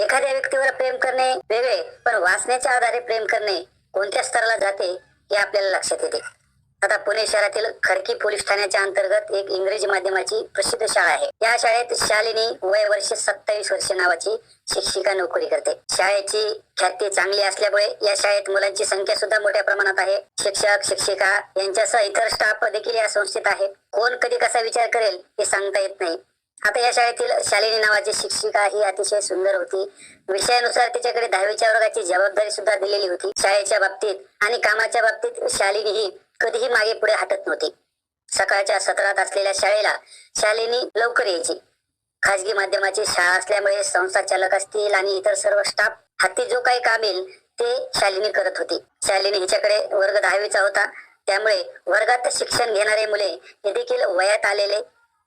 एखाद्या व्यक्तीवर प्रेम करणे वेगळे पण वाचण्याच्या आधारे प्रेम करणे कोणत्या स्तराला जाते हे आपल्याला लक्षात येते. आता पुणे शहरातील खडकी पोलीस ठाण्याच्या अंतर्गत एक इंग्रजी माध्यमाची प्रसिद्ध शाळा आहे. या शाळेत शालिनी वय वर्ष सत्तावीस वर्ष नावाची शिक्षिका नोकरी करते. शाळेची ख्याती चांगली असल्यामुळे या शाळेत मुलांची संख्या सुद्धा मोठ्या प्रमाणात आहे. शिक्षक शिक्षिका यांच्यासह इतर स्टाफ देखील या संस्थेत आहे कोण कधी कसा विचार करेल हे सांगता येत नाही. आता या शाळेतील शालिनी नावाची शिक्षिका ही अतिशय सुंदर होती. विषयानुसार तिच्याकडे दहावीच्या वर्गाची जबाबदारी सुद्धा दिलेली होती. शाळेच्या बाबतीत आणि कामाच्या बाबतीत शालिनी ही कधीही मागे पुढे हटत नव्हती. सकाळच्या सत्रात असलेल्या शाळेला शालिनी लवकर यायची. खाजगी माध्यमाची शाळा असल्यामुळे संस्था चालक असतील आणि इतर सर्व स्टाफ हाती जो काही काम येईल ते शालिनी करत होती. शालिनी हिच्याकडे वर्ग दहावीचा होता. त्यामुळे वर्गात शिक्षण घेणारे मुले हे देखील वयात आलेले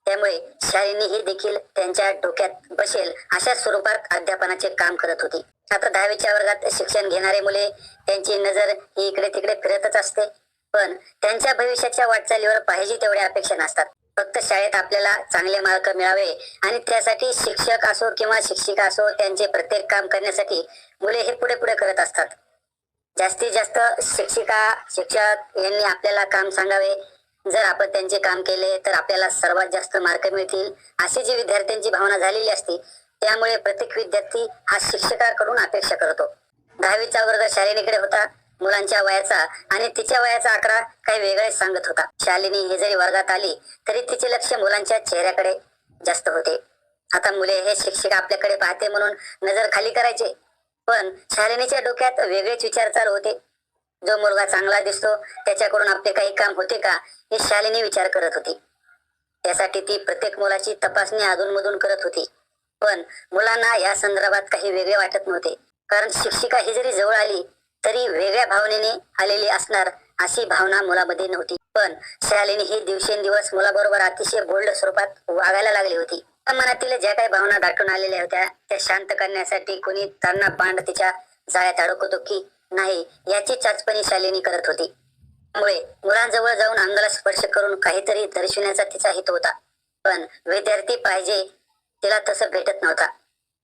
त्यामुळे शालिनी ही देखील त्यांच्या डोक्यात बसेल अशा स्वरूपात अध्यापनाचे काम करत होती. आता दहावीच्या वर्गात शिक्षण घेणारे मुले त्यांची नजर ही इकडे तिकडे फिरतच असते. पण त्यांच्या भविष्याच्या वाटचालीवर पाहिजे तेवढ्या अपेक्षा नसतात. फक्त शाळेत आपल्याला चांगले मार्क मिळावे आणि त्यासाठी शिक्षक असो किंवा शिक्षिका असो त्यांचे प्रत्येक काम करण्यासाठी मुले हे पुढे पुढे करत असतात. जास्तीत जास्त शिक्षिका शिक्षक यांनी आपल्याला काम सांगावे जर आपण त्यांचे काम केले तर आपल्याला सर्वात जास्त मार्क मिळतील. अशी जी विद्यार्थ्यांची भावना झालेली असते त्यामुळे प्रत्येक विद्यार्थी हा शिक्षकाकडून अपेक्षा करतो. दहावीचा वर्ग शालिनीकडे होता मुलांच्या वयाचा आणि तिच्या वयाचा आकडा काही वेगळेच सांगत होता. शालिनी हे जरी वर्गात आली तरी तिचे लक्ष मुलांच्या चेहऱ्याकडे जास्त होते. आता मुले हे शिक्षिका आपल्याकडे पाहते म्हणून नजर खाली करायचे. पण शालिनीच्या डोक्यात वेगळेच विचार चालू होते. जो मुलगा चांगला दिसतो त्याच्याकडून आपले काही काम होते का हे शालिनी विचार करत होती. त्यासाठी ती प्रत्येक मुलाची तपासणी अधूनमधून करत होती. पण मुलांना या संदर्भात काही वेगळे वाटत नव्हते. कारण शिक्षिका ही जरी जवळ आली तरी वेगळ्या भावनेने आलेली असणार अशी भावना मुलामध्ये नव्हती. पण शालिनी ही दिवसेंदिवस मुलाबरोबर अतिशय बोल्ड स्वरूपात वागायला लागली होती. त्या मनातील ज्या काही भावना दाटून आलेल्या होत्या त्या शांत करण्यासाठी कोणी त्यांना बांड तिच्या जाळ्यात अडकवतो की नाही याची चाचपणी शालिनी करत होती. त्यामुळे मुलांजवळ जाऊन अंगाला स्पर्श करून काहीतरी दर्शवण्याचा तिचा हित होता. पण विद्यार्थी पाहिजे तिला तसं भेटत नव्हता.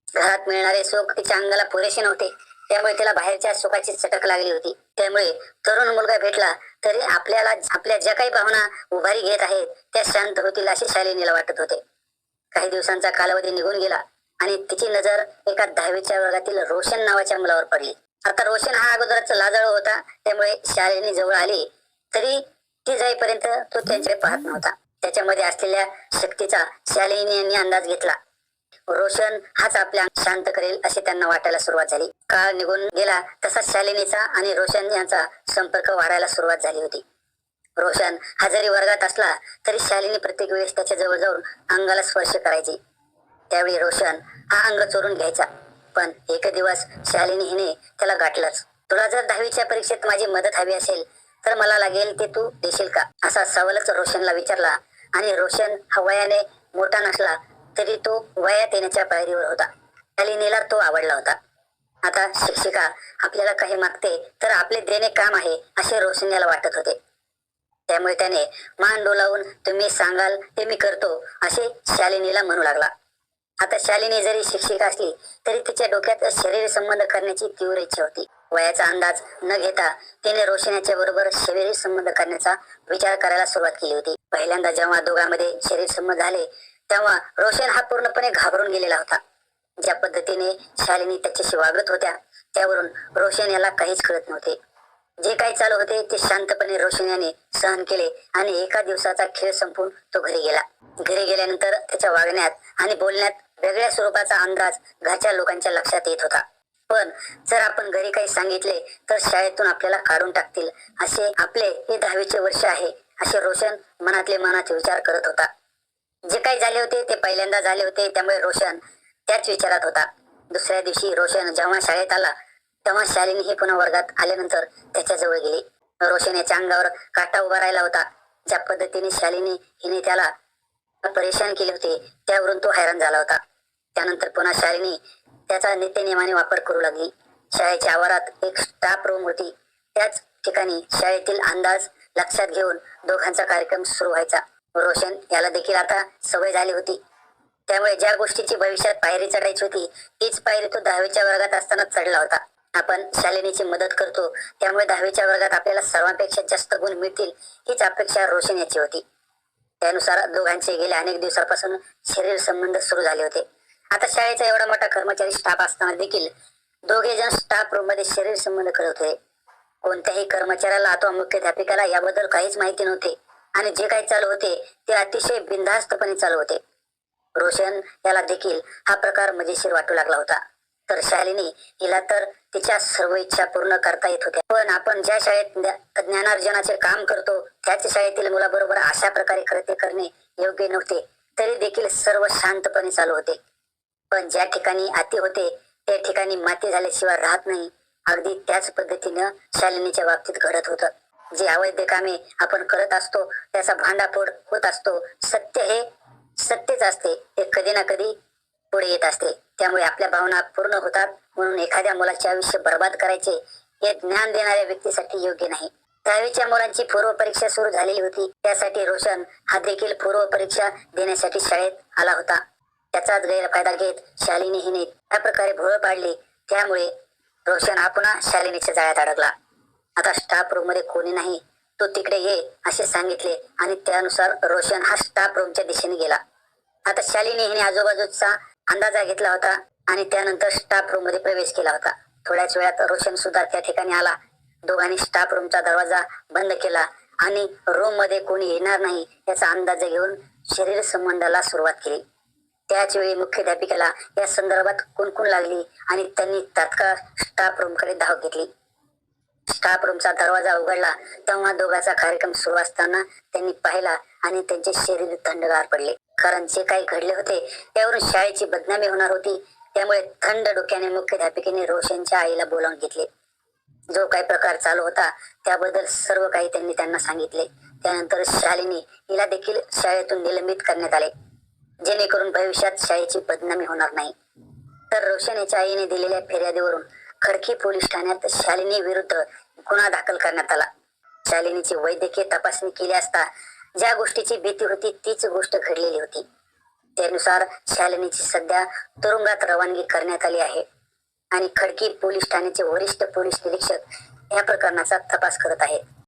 घरात मिळणारे सुख तिच्या अंगाला पुरेसे नव्हते. त्यामुळे तिला बाहेरच्या सुखाची चटक लागली होती. त्यामुळे तरुण मुलगा भेटला तरी आपल्याला आपल्या ज्या काही भावना उभारी घेत आहेत त्या शांत होतील असे शालिनीला वाटत होते. काही दिवसांचा कालावधी निघून गेला आणि तिची नजर एका दहावीच्या वर्गातील रोशन नावाच्या मुलावर पडली. आता रोशन हा अगोदरच लाजळ होता त्यामुळे शालिनी जवळ आली. तरी ती जाईपर्यंत तो त्यांच्याकडे पाहत नव्हता. त्याच्यामध्ये असलेल्या शक्तीचा शालिनी यांनी अंदाज घेतला. रोशन हाच आपल्या शांत करेल असे त्यांना वाटायला सुरुवात झाली. काळ निघून गेला तसा शालिनीचा आणि रोशन यांचा संपर्क वाढायला सुरुवात झाली होती. रोशन हा जरी वर्गात असला तरी शालिनी प्रत्येक वेळेस त्याच्याजवळ जाऊन अंगाला स्पर्श करायची. त्यावेळी रोशन हा अंग चोरून घ्यायचा. पण एक दिवस शालिनी हिने त्याला गाठलंच. तुला जर दहावीच्या परीक्षेत माझी मदत हवी असेल तर मला लागेल ते तू देशील का? असा सवालच रोशनला विचारला. आणि रोशन हा वयाने मोठा नसला तरी तो वयात येण्याच्या पायरीवर होता. शालिनीला तो आवडला होता. आता शिक्षिका आपल्याला काही मागते तर आपले देणे काम आहे असे रोशन याला वाटत होते. त्यामुळे त्याने मान डोलावून तुम्ही सांगाल ते मी करतो असे शालिनीला म्हणू लागला. आता शालिनी जरी शिक्षिका असली तरी तिच्या डोक्यात शरीर संबंध करण्याची तीव्र इच्छा होती. वयाचा अंदाज न घेता तिने रोशनाच्या बरोबर शरीर संबंध करण्याचा विचार करायला सुरुवात केली होती. पहिल्यांदा जेव्हा दोघांमध्ये शरीर संबंध झाले तेव्हा रोशन हा पूर्णपणे घाबरून गेलेला होता. ज्या पद्धतीने शालिनी त्याच्याशी वागत होत्या त्यावरून रोशन याला काहीच कळत नव्हते. जे काही चालू होते ते शांतपणे रोशन याने सहन केले आणि एका दिवसाचा खेळ संपून तो घरी गेला. घरी गेल्यानंतर त्याच्या वागण्यात आणि बोलण्यात वेगळ्या स्वरूपाचा अंदाज घरच्या लोकांच्या लक्षात येत होता. पण जर आपण घरी काही सांगितले तर शाळेतून आपल्याला काढून टाकतील. असे आपले हे दहावीचे वर्ष आहे असे रोशन मनातले मनात विचार करत होता. जे काही झाले होते ते पहिल्यांदा झाले होते त्यामुळे रोशन त्याच विचारात होता. दुसऱ्या दिवशी रोशन जेव्हा शाळेत आला तेव्हा शालिनी ही पुन्हा वर्गात आल्यानंतर त्याच्याजवळ गेली. रोशन याच्या अंगावर काटा उभा राहिला होता. ज्या पद्धतीने शालिनी हिने त्याला परेशान केले होते. त्यावरून तो हैराण झाला होता. त्यानंतर पुन्हा शालिनी त्याचा नित्यनियमाने वापर करू लागली. शाळेच्या आवारात एक स्टाफ रूम होती. त्याच ठिकाणी शाळेतील अंदाज लक्षात घेऊन दोघांचा कार्यक्रम सुरू व्हायचा. रोशन याला देखील आता सवय झाली होती. त्यामुळे ज्या गोष्टीची भविष्यात पायरी चढायची होती तीच पायरी तो दहावीच्या वर्गात असताना चढला होता. आपण शालिनीची मदत करतो त्यामुळे दहावीच्या वर्गात आपल्याला सर्वांपेक्षा जास्त गुण मिळतील हीच अपेक्षा रोशन याची होती. त्यानुसार दोघांचे गेल्या अनेक दिवसापासून शरीर संबंध सुरू झाले होते. आता शाळेचा एवढा मोठा कर्मचारी स्टाफ असताना देखील दोघे जण स्टाफ रूममध्ये शरीर संबंध करत होते. कोणत्याही कर्मचाऱ्याला अथवा मुख्याध्यापिकाला याबद्दल काहीच माहिती नव्हते आणि जे काही चालू होते ते अतिशय बिनधास्तपणे चालू होते. रोशन याला देखील हा प्रकार मजेशीर वाटू लागला होता. तर शालिनी हिला तर तिच्या सर्व इच्छा पूर्ण करता येत होत्या. पण आपण ज्या शाळेत ज्ञानार्जनाचे काम करतो त्याच शाळेतील मुलाबरोबर अशा प्रकारे कृत्य करणे योग्य नव्हते तरी देखील सर्व शांतपणे चालू होते. पण ज्या ठिकाणी अति होते त्या ठिकाणी माती झाल्याशिवाय राहत नाही. अगदी त्याच पद्धतीनं शालिनीच्या बाबतीत घडत होतं. जे अवैध कामे आपण करत असतो त्याचा भांडाफोड होत असतो. सत्य हे सत्यच असते. ते कधी ना कधी पुढे येत असते. त्यामुळे आपल्या भावना पूर्ण होतात. म्हणून एखाद्या मुलाचे आयुष्य बर्बाद करायचे हे ज्ञान देणाऱ्या व्यक्तीसाठी योग्य नाही. दहावीच्या मुलांची पूर्व परीक्षा सुरू झालेली होती. त्यासाठी रोशन हा देखील पूर्व परीक्षा देण्यासाठी शाळेत आला होता. त्याचाच गैरफायदा घेत शालिनी हिने त्या प्रकारे भोळ पाडली. त्यामुळे रोशन हा पुन्हा शालिनीच्या जाळ्यात अडकला. आता स्टाफ रूममध्ये कोणी नाही. तो तिकडे ये असे सांगितले. आणि त्यानुसार रोशन हा स्टाफ रूमच्या दिशेने गेला. आता शालिनी हिने आजूबाजूचा अंदाजा घेतला होता आणि त्यानंतर स्टाफ रूममध्ये प्रवेश केला होता. थोड्याच वेळात रोशन सुद्धा त्या ठिकाणी आला. दोघांनी स्टाफ रूमचा दरवाजा बंद केला आणि रूममध्ये कोणी येणार नाही याचा अंदाज घेऊन शरीर संबंधाला सुरुवात केली. त्याच वेळी मुख्याध्यापिकेला या संदर्भात कुणकुण लागली आणि त्यांनी तात्काळ स्टाफ रूमकडे धाव घेतली. स्टाफ रूमचा दरवाजा उघडला तेव्हा दोघांचा कार्यक्रम सुरू असताना त्यांनी पाहिला आणि त्यांचे शरीर थंडगार पडले. कारण जे काही घडले होते त्यावरून शाळेची बदनामी होणार होती. त्यामुळे थंड डोक्याने मुख्याध्यापिकेने रोशनच्या आईला बोलावून घेतले. जो काही प्रकार चालू होता त्याबद्दल सर्व काही त्यांनी त्यांना सांगितले. त्यानंतर शालिनी हिला देखील शाळेतून निलंबित करण्यात आले जेणेकरून भविष्यात शाळेची बदनामी होणार नाही. तर रोशन याच्या आईने दिलेल्या फिर्यादीवरून खडकी पोलीस ठाण्यात शालिनी विरुद्ध गुन्हा दाखल करण्यात आला. शालिनीची वैद्यकीय तपासणी केली असता ज्या गोष्टीची भीती होती तीच गोष्ट घडलेली होती. त्यानुसार शालिनीची सध्या तुरुंगात रवानगी करण्यात आली आहे आणि खडकी पोलीस ठाण्याचे वरिष्ठ पोलीस निरीक्षक या प्रकरणाचा तपास करत आहेत.